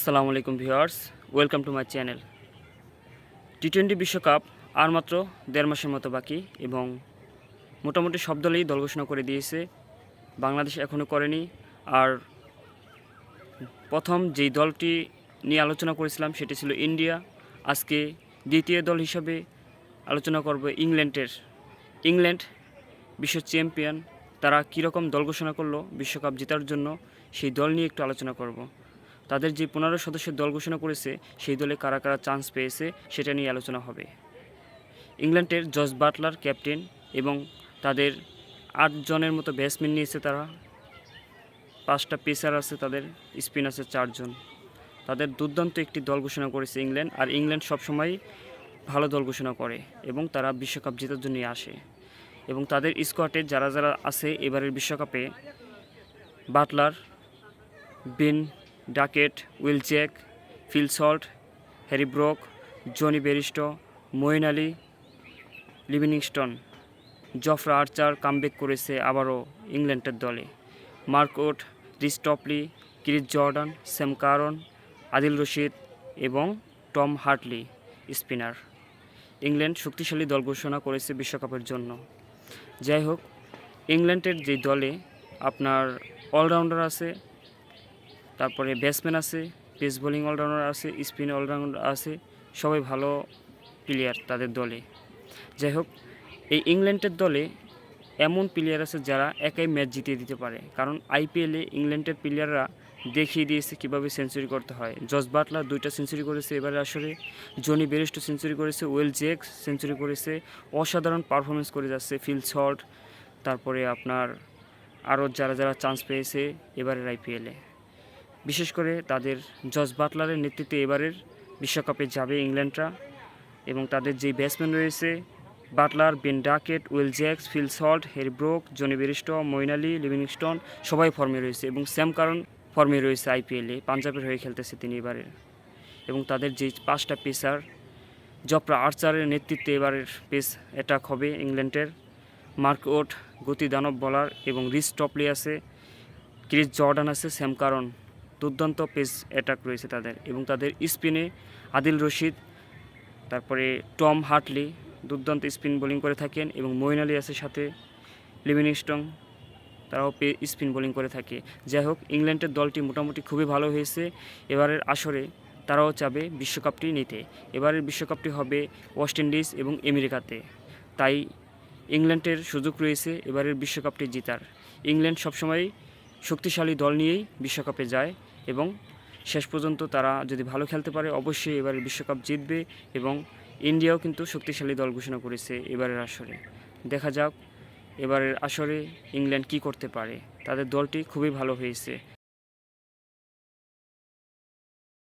আসসালামু আলাইকুম viewers, welcome to my channel. T twenty বিশ্বকাপ আর মাত্র দেড় মাসের মতো বাকি এবং মোটামুটি সব দলেই দল ঘোষণা করে দিয়েছে। বাংলাদেশ এখনও করেনি। আর প্রথম যেই দলটি নিয়ে আলোচনা করেছিলাম সেটি ছিল ইন্ডিয়া। আজকে দ্বিতীয় দল হিসাবে আলোচনা করব ইংল্যান্ডের। ইংল্যান্ড বিশ্ব চ্যাম্পিয়ন, তারা কীরকম দল ঘোষণা করল বিশ্বকাপ জেতার জন্য সেই দল নিয়ে একটু আলোচনা করব। তাদের যে পনেরো সদস্যের দল ঘোষণা করেছে, সেই দলে কারা কারা চান্স পেয়েছে, সেটা নিয়ে আলোচনা হবে। ইংল্যান্ডের জস বাটলার ক্যাপ্টেন এবং তাদের আট জনের মতো ব্যাটসম্যান নিয়েছে তারা। পাঁচটা পেসার আছে তাদের স্পিন আছে চারজন তাদের দুর্দান্ত একটি দল ঘোষণা করেছে ইংল্যান্ড, আর ইংল্যান্ড সবসময় ভালো দল ঘোষণা করে এবং তারা বিশ্বকাপ জেতার জন্যই আসে। এবং তাদের স্কোয়াডে যারা যারা আছে, এবারের বিশ্বকাপে Buttler, Ben Duckett Will Jack Phil Salt Harry Brook, Jonny Bairstow Moeen Ali, Livingstone. Jofra Archer comeback করেছে আবারও ইংল্যান্ডের দলে। Mark Wood Reece Topley Chris Jordan, Sam Curran, Adil Rashid এবং টম হার্টলি স্পিনার। ইংল্যান্ড শক্তিশালী দল ঘোষণা করেছে বিশ্বকাপের জন্য। যাই হোক, ইংল্যান্ডের যে দলে আপনার অলরাউন্ডার আছে তারপরে ব্যাটসম্যান আছে পেস বোলিং অলরাউন্ডার আছে স্পিন অলরাউন্ডার আছে, সবাই ভালো প্লেয়ার তাদের দলে। যাই হোক, এই ইংল্যান্ডের দলে এমন প্লেয়ার আছে যারা একাই ম্যাচ জিতিয়ে দিতে পারে। কারণ আইপিএলে ইংল্যান্ডের প্লেয়াররা দেখিয়ে দিয়েছে কীভাবে সেঞ্চুরি করতে হয়। জস বাটলার দুইটা সেঞ্চুরি করেছে এবারে আসলে জনি বেরিস্টো সেঞ্চুরি করেছে ওয়েল জেক্স সেঞ্চুরি করেছে, অসাধারণ পারফরমেন্স করে যাচ্ছে ফিল শট তারপরে আপনার আরও যারা যারা চান্স পেয়েছে এবারের আইপিএলে বিশেষ করে তাদের জস বাটলারের নেতৃত্বে এবারের বিশ্বকাপে যাবে ইংল্যান্ডরা এবং তাদের যেই ব্যাটসম্যান রয়েছে, Butler, Ben Duckett, Will Jacks, Phil Salt Harry Brook, Jonny Bairstow Moeen Ali Livingstone, সবাই ফর্মে রয়েছে এবং স্যাম কারণ ফর্মে রয়েছে আইপিএলে পাঞ্জাবের হয়ে খেলতেছে তিনি এবারের এবং তাদের যে পাঁচটা পেসার, জপরা আর্চারের নেতৃত্বে এবারের পেস অ্যাটাক হবে ইংল্যান্ডের। মার্ক ওট গতি দানব বলার এবং রিস টপলি আছে, ক্রিস জর্ডান আছে, স্যাম কারণ দুর্দান্ত পেস অ্যাটাক রয়েছে তাদের এবং তাদের স্পিনে আদিল রশিদ, তারপরে টম হার্টলি দুর্দান্ত স্পিন বোলিং করে থাকেন এবং মইন আলী আছে সাথে লিভিংস্টন তারাও পে স্পিন বোলিং করে থাকে। যাই হোক, ইংল্যান্ডের দলটি মোটামুটি খুবই ভালো হয়েছে। এবারের আসরে তারাও চাবে বিশ্বকাপটি নিতে। এবারের বিশ্বকাপটি হবে ওয়েস্ট ইন্ডিজ এবং আমেরিকাতে। তাই ইংল্যান্ডের সুযোগ রয়েছে এবারের বিশ্বকাপটি জেতার। ইংল্যান্ড সবসময় শক্তিশালী দল নিয়েই বিশ্বকাপে যায়। এবং শেষ পর্যন্ত তারা যদি ভালো খেলতে পারে, অবশ্যই এবারের বিশ্বকাপ জিতবে এবং ইন্ডিয়াও কিন্তু শক্তিশালী দল ঘোষণা করেছে এবারের আসরে। দেখা যাক এবারের আসরে ইংল্যান্ড কি করতে পারে। তাদের দলটি খুবই ভালো হয়েছে।